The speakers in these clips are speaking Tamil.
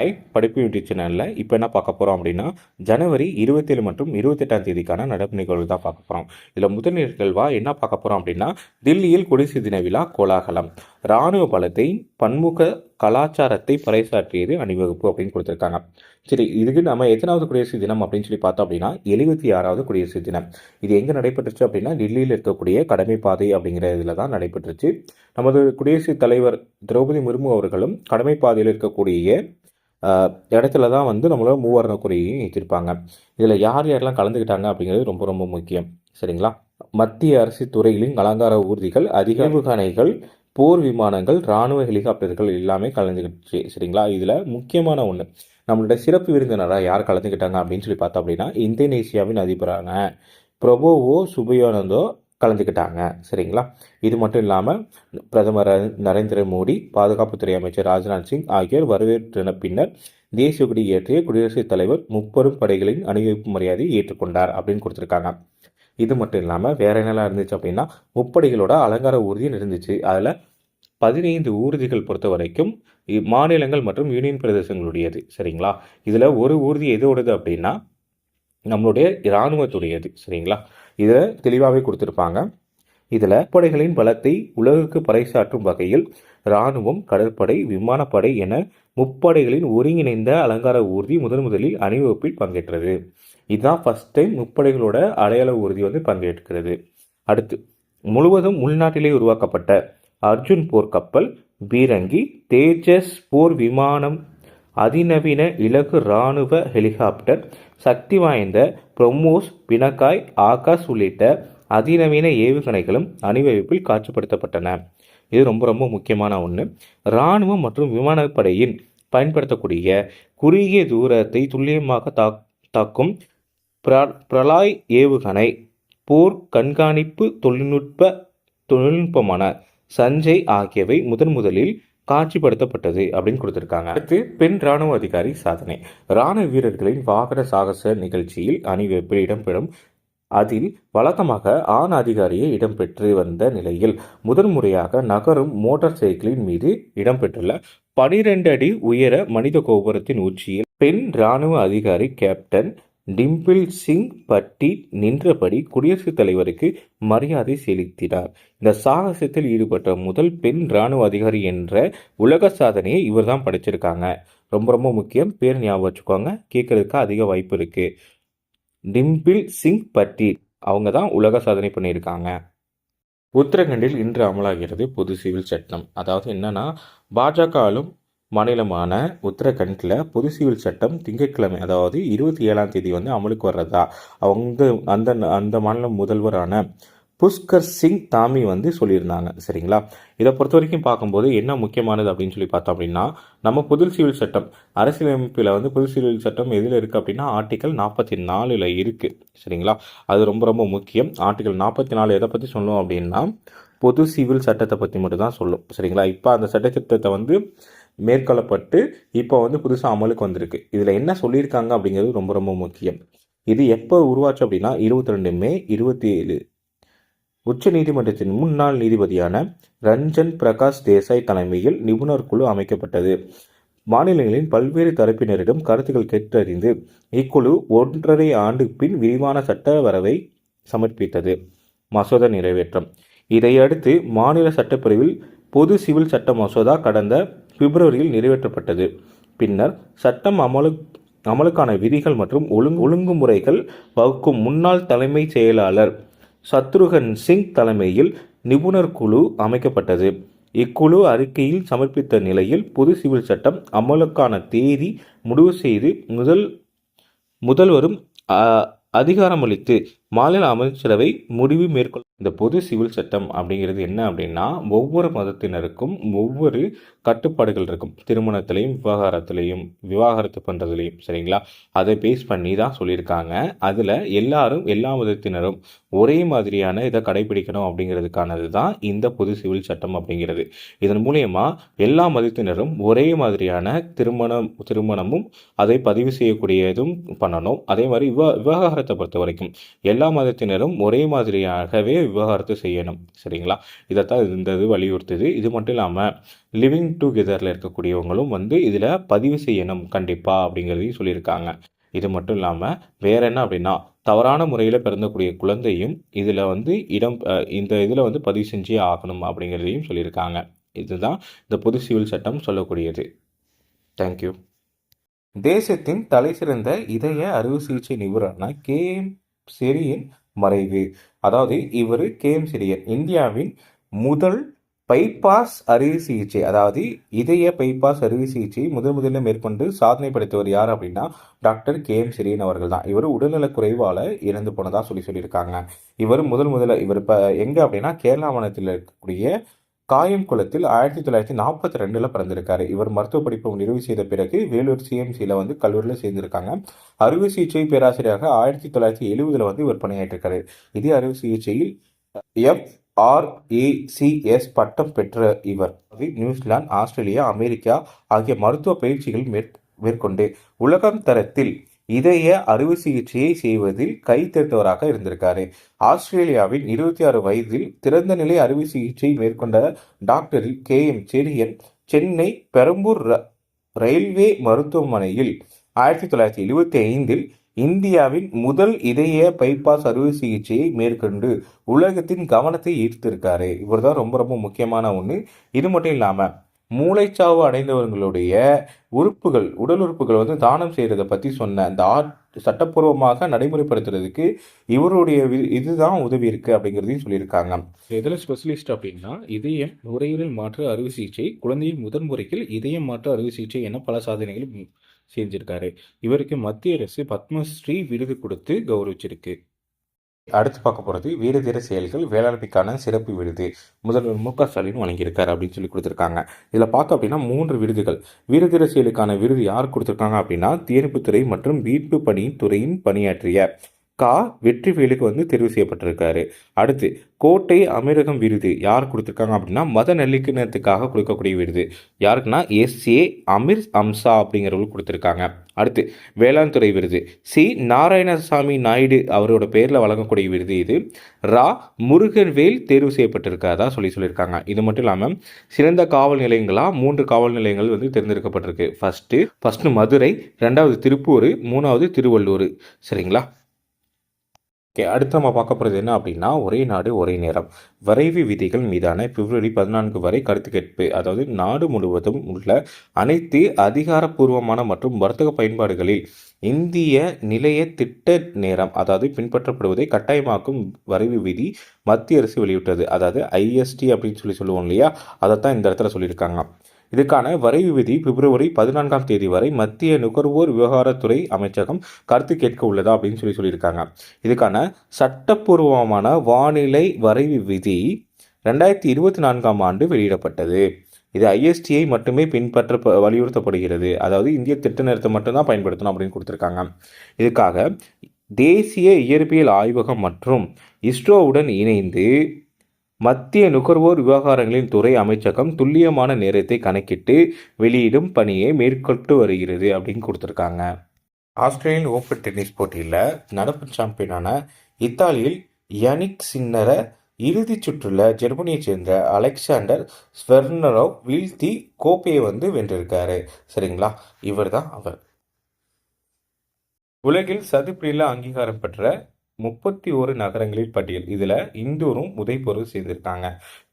ஹாய் படிப்பு யூடியூப் சேனலில் இப்போ என்ன பார்க்க போகிறோம் அப்படின்னா ஜனவரி இருபத்தேழு மற்றும் இருபத்தெட்டாம் தேதிக்கான நடப்பு நிகழ்வு தான் பார்க்க போகிறோம் இதில் முதல் நிகழ்வாக என்ன பார்க்க போகிறோம் அப்படின்னா தில்லியில் குடிசை தின விழா கோலாகலம். இராணுவ பலத்தை பன்முக கலாச்சாரத்தை பறைசாற்றியது அணிவகுப்பு அப்படின்னு கொடுத்துருக்காங்க. சரி இதுக்கு நம்ம எத்தனாவது குடியரசு தினம் அப்படின்னு சொல்லி பார்த்தோம் அப்படின்னா எழுபத்தி ஆறாவது குடியரசு தினம். இது எங்கே நடைபெற்றுச்சு அப்படின்னா டெல்லியில் இருக்கக்கூடிய கடமை பாதை அப்படிங்கிற இதில் தான் நடைபெற்றுச்சு. நமது குடியரசுத் தலைவர் திரௌபதி முர்மு அவர்களும் கடமை பாதையில் இருக்கக்கூடிய இடத்துல தான் வந்து நம்மளோட மூவர்ண குறியையும் ஏற்றிருப்பாங்க இதில் யார் யாரெல்லாம் கலந்துக்கிட்டாங்க அப்படிங்கிறது ரொம்ப ரொம்ப முக்கியம். சரிங்களா? மத்திய அரசு துறைகளின் அலங்கார ஊர்திகள் அதிகாரிகள் போர் விமானங்கள் இராணுவ ஹெலிகாப்டர்கள் எல்லாமே கலந்துக்கிட்டுச்சு சரிங்களா? இதில் முக்கியமான ஒன்று நம்மளுடைய சிறப்பு விருந்தினராக யார் கலந்துக்கிட்டாங்க அப்படின்னு சொல்லி பார்த்தோம் அப்படின்னா இந்தோனேசியாவின் அதிபரான பிரபோவோ சுபயோனந்தோ கலந்துக்கிட்டாங்க. சரிங்களா? இது மட்டும் இல்லாமல் பிரதமர் நரேந்திர மோடி பாதுகாப்புத்துறை அமைச்சர் ராஜ்நாத் சிங் ஆகியோர் வரவேற்ற பின்னர் தேசிய கொடி ஏற்றிய குடியரசுத் தலைவர் முப்பெரும் படைகளின் அணிவகுப்பு மரியாதையை ஏற்றுக்கொண்டார் அப்படின்னு கொடுத்துருக்காங்க. இது மட்டும் இல்லாமல் வேற என்னெல்லாம் இருந்துச்சு அப்படின்னா முப்படைகளோட அலங்கார ஊர்தியும் இருந்துச்சு. அதில் பதினைந்து ஊர்திகள் பொறுத்த வரைக்கும் இ- மாநிலங்கள் மற்றும் யூனியன் பிரதேசங்களுடையது. சரிங்களா? இதில் ஒரு ஊர்தி எதோடது அப்படின்னா நம்மளுடைய இராணுவத்துடையது சரிங்களா? இதில் தெளிவாகவே கொடுத்துருப்பாங்க. இதில் படைகளின் பலத்தை உலகுக்கு பறைசாற்றும் வகையில் இராணுவம் கடற்படை விமானப்படை என முப்படைகளின் ஒருங்கிணைந்த அலங்கார ஊர்தி முதன் முதலில் அணிவகுப்பில் பங்கேற்றது. இதுதான் ஃபஸ்ட் டைம் முப்படைகளோட அடையாள ஊர்தி வந்து பங்கேற்கிறது. அடுத்து முழுவதும் உள்நாட்டிலே உருவாக்கப்பட்ட அர்ஜுன் போர் கப்பல் பீரங்கி தேஜஸ் போர் விமானம் அதிநவீன இலகு இராணுவ ஹெலிகாப்டர் சக்தி வாய்ந்த பிரம்மோஸ் பினக்காய் ஆகாஷ் உள்ளிட்ட அதிநவீன ஏவுகணைகளும் அணிவகுப்பில் காட்சிப்படுத்தப்பட்டன. இது ரொம்ப ரொம்ப முக்கியமான ஒன்று இராணுவம் மற்றும் விமானப்படையின் பயன்படுத்தக்கூடிய குறுகிய தூரத்தை துல்லியமாக தாக் தாக்கும் பிர- பிரலாய் ஏவுகணை போர் கண்காணிப்பு தொழில்நுட்ப தொழில்நுட்பமான சஞ்சய் ஆகியவை முதன் முதலில் காட்சிப்படுத்தப்பட்டது அப்படின்னு கொடுத்துருக்காங்க. அடுத்து பெண் ராணுவ அதிகாரி சாதனை. ராணுவ வீரர்களின் வாகன சாகச நிகழ்ச்சியில் அணிவகுப்பில் இடம்பெறும் அதில் வழக்கமாக ஆண் அதிகாரியே இடம்பெற்று வந்த நிலையில் முதன் முறையாக நகரும் மோட்டார் சைக்கிளின் மீது இடம்பெற்றுள்ள பனிரெண்டு அடி உயர மனித கோபுரத்தின் உச்சியில் பெண் ராணுவ அதிகாரி கேப்டன் டிம்பிள் சிங் பட்டி நின்றபடி குடியரசுத் தலைவருக்கு மரியாதை செலுத்தினார். இந்த சாகசத்தில் ஈடுபட்ட முதல் பெண் ராணுவ அதிகாரி என்ற உலக சாதனையை இவர் தான் படைச்சிருக்காங்க. ரொம்ப ரொம்ப முக்கியம். பேர் ஞாபகம் வச்சுக்கோங்க. கேட்கறதுக்கு அதிக வாய்ப்பு இருக்கு. டிம்பிள் சிங் பட்டி அவங்க தான் உலக சாதனை பண்ணியிருக்காங்க. உத்தரகண்டில் இன்று அமலாகிறது பொது சிவில் சட்டம். அதாவது என்னன்னா பாஜக ஆளும் மாநிலமான உத்தரகண்டில் பொது சிவில் சட்டம் திங்கட்கிழமை அதாவது இருபத்தி ஏழாம் தேதி வந்து அமலுக்கு வர்றதா? அவங்க அந்த அந்த மாநில முதல்வரான புஷ்கர் சிங் தாமி வந்து சொல்லியிருந்தாங்க. சரிங்களா? இதை பொறுத்த வரைக்கும் பார்க்கும்போது என்ன முக்கியமானது அப்படின்னு சொல்லி பார்த்தோம் அப்படின்னா நம்ம புது சிவில் சட்டம் அரசியலமைப்பில் வந்து புது சிவில் சட்டம் எதில் இருக்குது அப்படின்னா ஆர்டிக்கல் நாற்பத்தி நாலில் இருக்குது சரிங்களா? அது ரொம்ப ரொம்ப முக்கியம். ஆர்டிக்கல் நாற்பத்தி நாலு எதை பற்றி சொல்லுவோம் அப்படின்னா பொது சிவில் சட்டத்தை பற்றி மட்டும் தான் சொல்லும். சரிங்களா? இப்போ அந்த சட்டத்திட்டத்தை வந்து மேற்கொள்ளப்பட்டு இப்போ வந்து புதுசாக அமலுக்கு வந்திருக்கு. இதில் என்ன சொல்லியிருக்காங்க அப்படிங்கிறது ரொம்ப ரொம்ப முக்கியம். இது எப்போ உருவாச்சு அப்படின்னா இருபத்தி ரெண்டு மே இருபத்தி ஏழு உச்ச நீதிமன்றத்தின் முன்னாள் நீதிபதியான ரஞ்சன் பிரகாஷ் தேசாய் தலைமையில் நிபுணர் குழு அமைக்கப்பட்டது. மாநிலங்களின் பல்வேறு தரப்பினரிடம் கருத்துக்கள் கேட்டறிந்து இக்குழு ஒன்றரை ஆண்டு பின் விரிவான சட்ட வரவை சமர்ப்பித்தது. மசோதா நிறைவேற்றம். இதையடுத்து மாநில சட்டப்பிரிவில் பொது சிவில் சட்ட மசோதா கடந்த பிப்ரவரியில் நிறைவேற்றப்பட்டது. பின்னர் சட்டம் அமலு அமலுக்கான விதிகள் மற்றும் ஒழுங்கு ஒழுங்குமுறைகள் வகுக்கும் முன்னாள் தலைமைச் செயலாளர் சத்ருகன் சிங் தலைமையில் நிபுணர் குழு அமைக்கப்பட்டது. இக்குழு அறிக்கையில் சமர்ப்பித்த நிலையில் பொது சிவில் சட்டம் அமலுக்கான தேதி முடிவு செய்து முதல் முதல்வரும் அ, அதிகாரமளித்து மாநில அமைச்சரவை முடிவு மேற்கொள் இந்த பொது சிவில் சட்டம் அப்படிங்கிறது என்ன அப்படின்னா ஒவ்வொரு மதத்தினருக்கும் ஒவ்வொரு கட்டுப்பாடுகள் இருக்கும். திருமணத்திலையும் விவகாரத்திலையும் விவாகரத்து பண்ணுறதுலையும் சரிங்களா? அதை பேஸ் பண்ணி தான் சொல்லியிருக்காங்க. அதில் எல்லாரும் எல்லா மதத்தினரும் ஒரே மாதிரியான இதை கடைபிடிக்கணும் அப்படிங்கிறதுக்கானது தான் இந்த பொது சிவில் சட்டம் அப்படிங்கிறது. இதன் மூலயமா எல்லா மதத்தினரும் ஒரே மாதிரியான திருமணம் திருமணமும் அதை பதிவு செய்யக்கூடியதும் பண்ணணும். அதே மாதிரி விவ விவகாரத்தை பொறுத்த வரைக்கும் எல்லா மதத்தினரும் ஒரே மாதிரியாகவே விவகாரத்தை செய்யணும். சரிங்களா? இதைத்தான் இந்த இது வலியுறுத்துது. இது மட்டும் இல்லாமல் லிவிங் டுகெதரில் இருக்கக்கூடியவங்களும் வந்து இதில் பதிவு செய்யணும். கண்டிப்பாக அப்படிங்கிறதையும் சொல்லியிருக்காங்க. இது மட்டும் இல்லாமல் வேற என்ன அப்படின்னா தவறான முறையில் பிறந்தக்கூடிய குழந்தையும் இதில் வந்து இடம் இந்த இதில் வந்து பதிவு செஞ்சே ஆகணும் அப்படிங்கிறதையும் சொல்லியிருக்காங்க. இதுதான் இந்த பொது சிவில் சட்டம் சொல்லக்கூடியது. தேங்க்யூ தேசத்தின் தலைசிறந்த இதய அறுவை சிகிச்சை நிபுணரான கே எம் செரியன் மறைவு. அதாவது இவர் கே எம் செரியன் இந்தியாவின் முதல் பைபாஸ் அறுவை சிகிச்சை அதாவது இதய பைபாஸ் அறுவை சிகிச்சை முதல் முதலில் மேற்கொண்டு சாதனை படைத்தவர் யார் அப்படின்னா டாக்டர் கே எம் செரியன் அவர்கள் தான். இவர் உடல்நலக் குறைவால் இறந்து போனதாக சொல்லி சொல்லியிருக்காங்க. இவர் முதல் முதல்ல இவர் இப்போ எங்கே அப்படின்னா கேரளா மாநிலத்தில் இருக்கக்கூடிய காயம்குளத்தில் ஆயிரத்தி தொள்ளாயிரத்தி நாற்பத்தி ரெண்டில் பிறந்திருக்காரு. இவர் மருத்துவ படிப்பு நிறைவு செய்த பிறகு வேலூர் சிஎம்சியில் வந்து கல்லூரியில் சேர்ந்திருக்காங்க. அறுவை சிகிச்சை பேராசிரியராக ஆயிரத்தி தொள்ளாயிரத்தி எழுபதில் வந்து இவர் பணியாற்றிருக்காரு. இதே அறுவை சிகிச்சையில் எஃப்ஆர்ஏசிஎஸ் பட்டம் பெற்ற இவர். நியூசிலாந்து ஆஸ்திரேலியா அமெரிக்கா ஆகிய மருத்துவ பயிற்சிகள் மேற் மேற்கொண்டு உலகம் தரத்தில் இதய அறுவை சிகிச்சையை செய்வதில் கை தேர்ந்தவராக இருந்திருக்காரு. ஆஸ்திரேலியாவின் இருபத்தி ஆறு வயதில் திறந்த நிலை அறுவை சிகிச்சை மேற்கொண்ட doctor K. M. Cherian Chennai Perambur ர- ரயில்வே மருத்துவமனையில் ஆயிரத்தி தொள்ளாயிரத்தி எழுபத்தி ஐந்தில் இந்தியாவின் முதல் இதய பைபாஸ் அறுவை சிகிச்சையை மேற்கொண்டு உலகத்தின் கவனத்தை ஈர்த்திருக்காரு. இவர் தான் ரொம்ப ரொம்ப முக்கியமான ஒன்று இது மட்டும் இல்லாமல் மூளைச்சாவு அடைந்தவர்களுடைய உறுப்புகள் உடல் உறுப்புகள் வந்து தானம் செய்கிறத பற்றி சொன்ன அந்த ஆட் சட்டப்பூர்வமாக நடைமுறைப்படுத்துறதுக்கு இவருடைய வி- இதுதான் உதவி இருக்கு அப்படிங்கிறதையும் சொல்லியிருக்காங்க. இதில் ஸ்பெஷலிஸ்ட் அப்படின்னா இதயம் நுரையீரல் மாற்று அறுவை சிகிச்சை குழந்தையின் முதன் முறையில் இதயம் மாற்று அறுவை சிகிச்சை என பல சாதனைகளும் செஞ்சிருக்காரு. இவருக்கு மத்திய அரசு பத்மஸ்ரீ விருது கொடுத்து கௌரவிச்சிருக்கு. அடுத்து பார்க்க போகிறது வீரதீர செயல்கள் வேளாண்மைக்கான சிறப்பு விருது. முதல்வர் மு க ஸ்டாலின் வழங்கியிருக்காரு அப்படின்னு சொல்லி கொடுத்துருக்காங்க. இதில் பார்த்தோம் அப்படின்னா மூன்று விருதுகள். வீரதீர செயலுக்கான விருது யார் கொடுத்துருக்காங்க அப்படின்னா தீர்ப்புத்துறை மற்றும் மீட்பு பணி துறையின் பணியாற்றிய கா. வெற்றிவேலுக்கு வந்து தெரிவு செய்யப்பட்டிருக்காரு. அடுத்து கோட்டை அமீரகம் விருது யார் கொடுத்துருக்காங்க அப்படின்னா மத நல்லிணக்கத்துக்காக கொடுக்கக்கூடிய விருது. யாருக்குன்னா எஸ்ஏ அமீர் அம்சா அப்படிங்கிறவங்களுக்கு கொடுத்துருக்காங்க. அடுத்து வேளாண் துறை விருது. சி. நாராயணசாமி நாயுடு அவரோட பேரில் வழங்கக்கூடிய விருது இது. ரா. முருகன்வேல் தேர்வு செய்யப்பட்டிருக்கிறதா சொல்லி சொல்லியிருக்காங்க. இது மட்டும் இல்லாமல் சிறந்த காவல் நிலையங்களாக மூன்று காவல் நிலையங்கள் வந்து தேர்ந்தெடுக்கப்பட்டிருக்கு. ஃபஸ்ட்டு ஃபஸ்ட்டு மதுரை ரெண்டாவது திருப்பூர் மூணாவது திருவள்ளூர். சரிங்களா? ஓகே அடுத்து நம்ம பார்க்க போகிறது என்ன அப்படின்னா ஒரே நாடு ஒரே நேரம். வரைவு விதிகள் மீதான பிப்ரவரி பதினான்கு வரை கருத்து கேட்பு. அதாவது நாடு முழுவதும் உள்ள அனைத்து அதிகாரப்பூர்வமான மற்றும் வர்த்தக பயன்பாடுகளில் இந்திய நிலைய திட்ட நேரம் அதாவது பின்பற்றப்படுவதை கட்டாயமாக்கும் வரைவு விதி மத்திய அரசு வெளியிட்டது. அதாவது ஐஎஸ்டி அப்படின்னு சொல்லி சொல்லுவோம் இல்லையா? அதைத்தான் இந்த இடத்துல சொல்லியிருக்காங்க. இதுக்கான வரைவு விதி பிப்ரவரி பதினான்காம் தேதி வரை மத்திய நுகர்வோர் விவகாரத்துறை அமைச்சகம் கருத்து கேட்க உள்ளதா அப்படின்னு சொல்லி சொல்லியிருக்காங்க. இதுக்கான சட்டப்பூர்வமான வானிலை வரைவு விதி ரெண்டாயிரத்தி இருபத்தி நான்காம் ஆண்டு வெளியிடப்பட்டது. இது ஐஎஸ்டியை மட்டுமே பின்பற்ற வலியுறுத்தப்படுகிறது. அதாவது இந்திய திட்ட நிறுத்தம் மட்டும்தான் பயன்படுத்தணும் அப்படின்னு கொடுத்துருக்காங்க. இதுக்காக தேசிய இயற்பியல் ஆய்வகம் மற்றும் இஸ்ரோவுடன் இணைந்து மத்திய நுகர்வோர் விவகாரங்களின் துறை அமைச்சகம் துல்லியமான நேரத்தை கணக்கிட்டு வெளியிடும் பணியை மேற்கொண்டு வருகிறது அப்படின்னு கொடுத்துருக்காங்க. ஆஸ்திரேலியன் ஓப்பன் டென்னிஸ் போட்டியில் நடப்பு சாம்பியனான இத்தாலியில் யனிக் சின்னர இறுதிச் சுற்றுல ஜெர்மனியைச் சேர்ந்த அலெக்சாண்டர் ஸ்வெர்னரோவ் வீழ்த்தி கோப்பையை வந்து வென்றிருக்காரு. சரிங்களா? இவர் தான் அவர். உலகில் சதுப்புநில அங்கீகாரம் பெற்ற முப்பத்தி ஒரு நகரங்களின் பட்டியல். இதில் இந்தூரும் உதய்பூரும் சேர்ந்திருக்காங்க.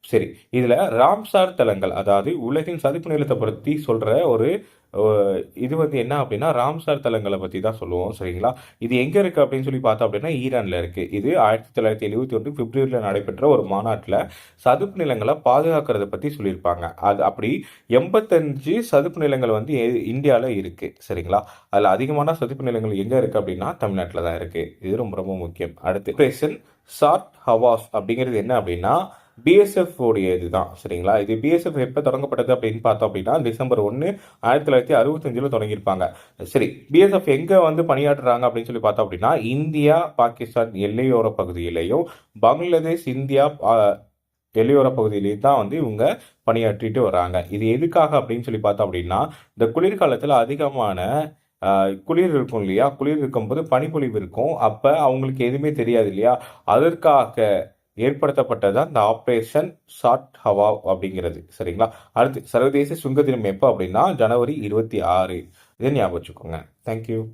சரி இதில் ராம்சார் தலங்கள் அதாவது உலகின் சதுப்பு நிலத்தை பற்றி சொல்கிற ஒரு இது வந்து என்ன அப்படின்னா ராம்சார் தலங்களை பற்றி தான் சொல்லுவோம் சரிங்களா? இது எங்கே இருக்குது அப்படின்னு சொல்லி பார்த்தோம் அப்படின்னா ஈரானில் இருக்குது இது ஆயிரத்தி தொள்ளாயிரத்தி எழுபத்தி ஒன்று பிப்ரவரியில் நடைபெற்ற ஒரு மாநாட்டில் சதுப்பு நிலங்களை பாதுகாக்கிறத பற்றி சொல்லியிருப்பாங்க. அது அப்படி எண்பத்தஞ்சு சதுப்பு நிலங்கள் வந்து இந்தியாவில் இருக்குது சரிங்களா? அதில் அதிகமான சதுப்பு நிலங்கள் எங்கே இருக்குது அப்படின்னா தமிழ்நாட்டில் தான் இருக்குது இது ரொம்ப ரொம்ப முக்கியம். அடுத்து ஆப்ரேஷன் ஷார்ட் ஹவாஸ் அப்படிங்கிறது என்ன அப்படின்னா பிஎஸ்எஃப் உடைய இதுதான் சரிங்களா? இது பிஎஸ்எஃப் எப்போ தொடங்கப்பட்டது அப்படின்னு பார்த்தோம் அப்படின்னா டிசம்பர் ஒன்று ஆயிரத்தி தொள்ளாயிரத்தி அறுபத்தஞ்சில் தொடங்கியிருப்பாங்க. சரி பிஎஸ்எஃப் எங்கே வந்து பணியாற்றுறாங்க அப்படின்னு சொல்லி பார்த்தோம் அப்படின்னா இந்தியா பாகிஸ்தான் எல்லையோர பகுதியிலையும் பங்களாதேஷ் இந்தியா பா- எல்லையோர பகுதியிலேயும் தான் வந்து இவங்க பணியாற்றிட்டு வராங்க. இது எதுக்காக அப்படின்னு சொல்லி பார்த்தோம் அப்படின்னா இந்த குளிர்காலத்தில் அதிகமான குளிர் இருக்கும் இல்லையா? குளிர் இருக்கும்போது பனிப்பொழிவு இருக்கும். அப்போ அவங்களுக்கு எதுவுமே தெரியாது இல்லையா? அதற்காக ஏற்படுத்தப்பட்டதான் இந்த ஆப்ரேஷன் ஷார்ட் ஹவா அப்படிங்கிறது. சரிங்களா? அடுத்து சர்வதேச சுங்க தினம் எப்போ அப்படின்னா ஜனவரி இருபத்தி ஆறு. இதை ஞாபகம் வச்சுக்கோங்க. தேங்க்யூ